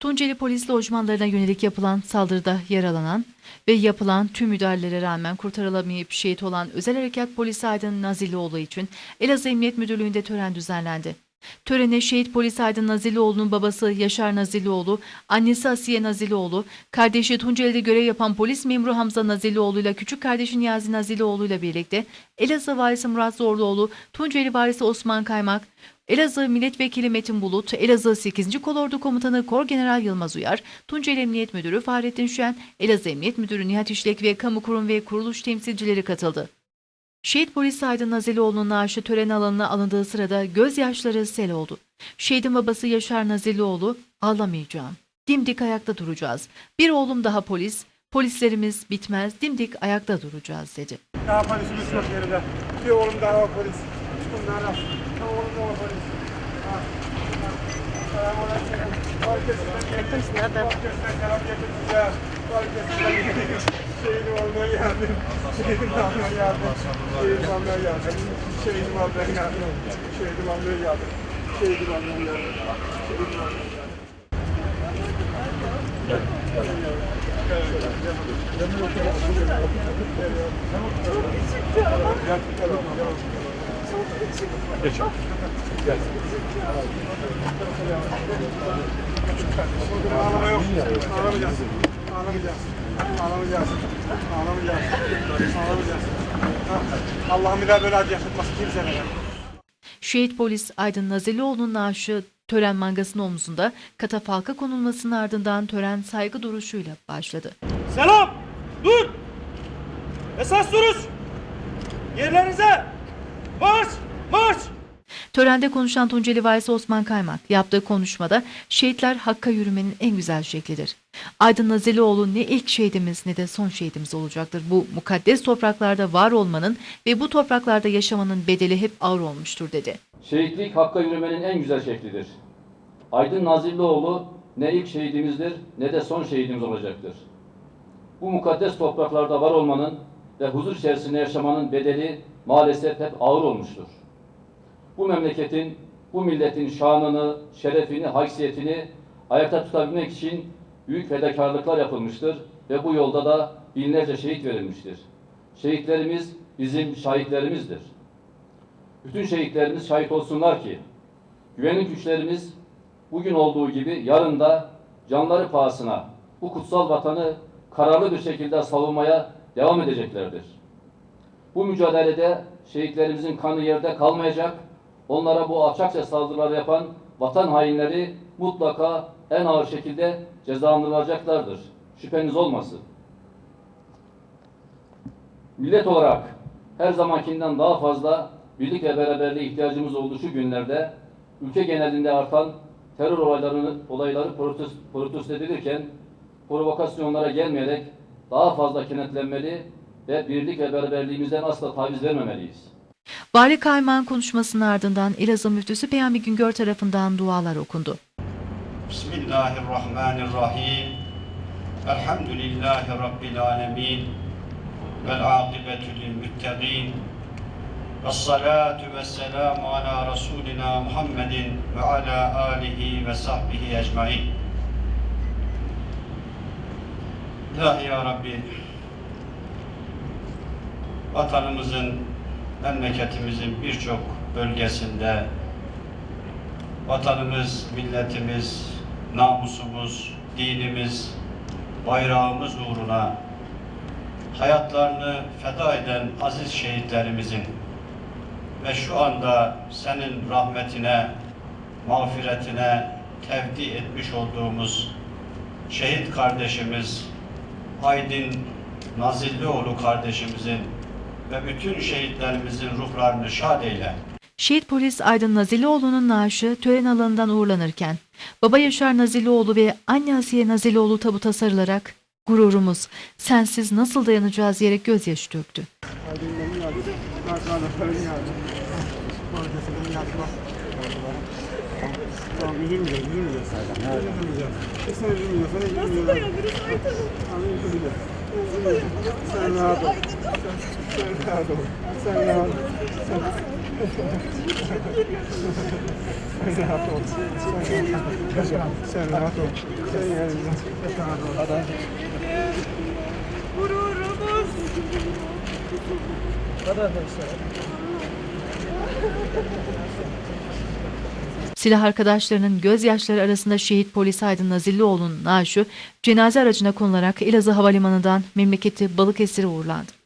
Tunceli polis lojmanlarına yönelik yapılan saldırıda yaralanan ve yapılan tüm müdahalelere rağmen kurtarılamayıp şehit olan Özel Harekat Polisi Aydın Nazilioğlu için Elazığ Emniyet Müdürlüğü'nde tören düzenlendi. Törene şehit polis Aydın Nazilioğlu'nun babası Yaşar Nazilioğlu, annesi Asiye Nazilioğlu, kardeşi Tunceli'de görev yapan polis memuru Hamza Nazilioğlu ile küçük kardeşi Niyazi Nazilioğlu ile birlikte Elazığ Valisi Murat Zorluoğlu, Tunceli Valisi Osman Kaymak, Elazığ Milletvekili Metin Bulut, Elazığ 8. Kolordu Komutanı Kor General Yılmaz Uyar, Tunceli Emniyet Müdürü Fahrettin Şen, Elazığ Emniyet Müdürü Nihat İşlek ve kamu kurum ve kuruluş temsilcileri katıldı. Şehit polis Aydın Nazilioğlu'nun naaşı tören alanına alındığı sırada gözyaşları sel oldu. Şehidin babası Yaşar Nazilioğlu, ağlamayacağım. Dimdik ayakta duracağız. Bir oğlum daha polis, polislerimiz bitmez, dimdik ayakta duracağız dedi. Daha polisimiz yok yerinde. Bir oğlum daha var polis. Bunlar. Bir oğlum daha var polis. Ha. Herkesten geldim. Herkesten selam getirdim size. Herkesten geldim. Şehidim olmaya geldim. Şehidim olmaya geldim. Şehidim olmaya geldim. Şehidim olmaya geldim. Şehidim olmaya geldim. Şehidim olmaya geldim. Şehidim olmaya geldim. Ağlama yok. Ağlamayacağız. Ağlamayacağız. Ağlamayacağız. Ağlamayacağız. Ağlamayacağız. Ha, Allah'ım bir daha böyle acı yaşatmasın kimselere. Şehit polis Aydın Nazilioğlu'nun naaşı tören mangasının omzunda katafalka konulmasının ardından tören saygı duruşuyla başladı. Selam! Dur! Esas duruş! Yerlerinize! Marş! Marş! Törende konuşan Tunceli Valisi Osman Kaymak yaptığı konuşmada şehitler hakka yürümenin en güzel şeklidir. Aydın Nazilioğlu ne ilk şehidimiz ne de son şehidimiz olacaktır. Bu mukaddes topraklarda var olmanın ve bu topraklarda yaşamanın bedeli hep ağır olmuştur dedi. Şehitlik hakka yürümenin en güzel şeklidir. Aydın Nazillioğlu ne ilk şehidimizdir ne de son şehidimiz olacaktır. Bu mukaddes topraklarda var olmanın ve huzur içerisinde yaşamanın bedeli maalesef hep ağır olmuştur. Bu memleketin, bu milletin şanını, şerefini, haysiyetini ayakta tutabilmek için büyük fedakarlıklar yapılmıştır ve bu yolda da binlerce şehit verilmiştir. Şehitlerimiz bizim şahitlerimizdir. Bütün şehitlerimiz şahit olsunlar ki güvenlik güçlerimiz bugün olduğu gibi yarın da canları pahasına bu kutsal vatanı kararlı bir şekilde savunmaya devam edeceklerdir. Bu mücadelede şehitlerimizin kanı yerde kalmayacak, onlara bu alçakça saldırılar yapan vatan hainleri mutlaka en ağır şekilde cezalandırılacaklardır. Şüpheniz olmasın. Millet olarak her zamankinden daha fazla birlik ve beraberliğe ihtiyacımız olduğu şu günlerde ülke genelinde artan terör olaylarını, olayları protesto, protesto edilirken provokasyonlara gelmeyerek daha fazla kenetlenmeli ve birlik ve beraberliğimizden asla taviz vermemeliyiz. Vali Kaymak'ın konuşmasının ardından Elazığ müftüsü Peyami Güngör tarafından dualar okundu. Bismillahirrahmanirrahim. Elhamdülillahi Rabbil alemin. Vel akıbetü lil müttegin. Ve salatu ve selamu ala Resulina Muhammedin ve ala alihi ve sahbihi ecmain. Ya Rabbi, vatanımızın, memleketimizin birçok bölgesinde vatanımız, milletimiz, namusumuz, dinimiz, bayrağımız uğruna hayatlarını feda eden aziz şehitlerimizin ve şu anda senin rahmetine, mağfiretine tevdi etmiş olduğumuz şehit kardeşimiz Aydın Nazillioğlu kardeşimizin ve bütün şehitlerimizin ruhlarını şad eyle. Şehit polis Aydın Nazilioğlu'nun naaşı tören alanından uğurlanırken baba Yaşar Nazilioğlu ve anne Asiye Nazilioğlu tabuta sarılarak gururumuz sensiz nasıl dayanacağız diyerek gözyaşı döktü. Nasıl dayanırız Aytan'ım? Abi üzülmeyeceğiz. Sen rahat ol. Sen rahat ol. Sen rahat ol. Sen Sen rahat ol. Sen rahat ol. Sen yanımda. Hadi. Silah arkadaşlarının gözyaşları arasında şehit polis Aydın Nazillioğlu'nun naaşı cenaze aracına konularak Elazığ Havalimanı'ndan memleketi Balıkesir'e uğurlandı.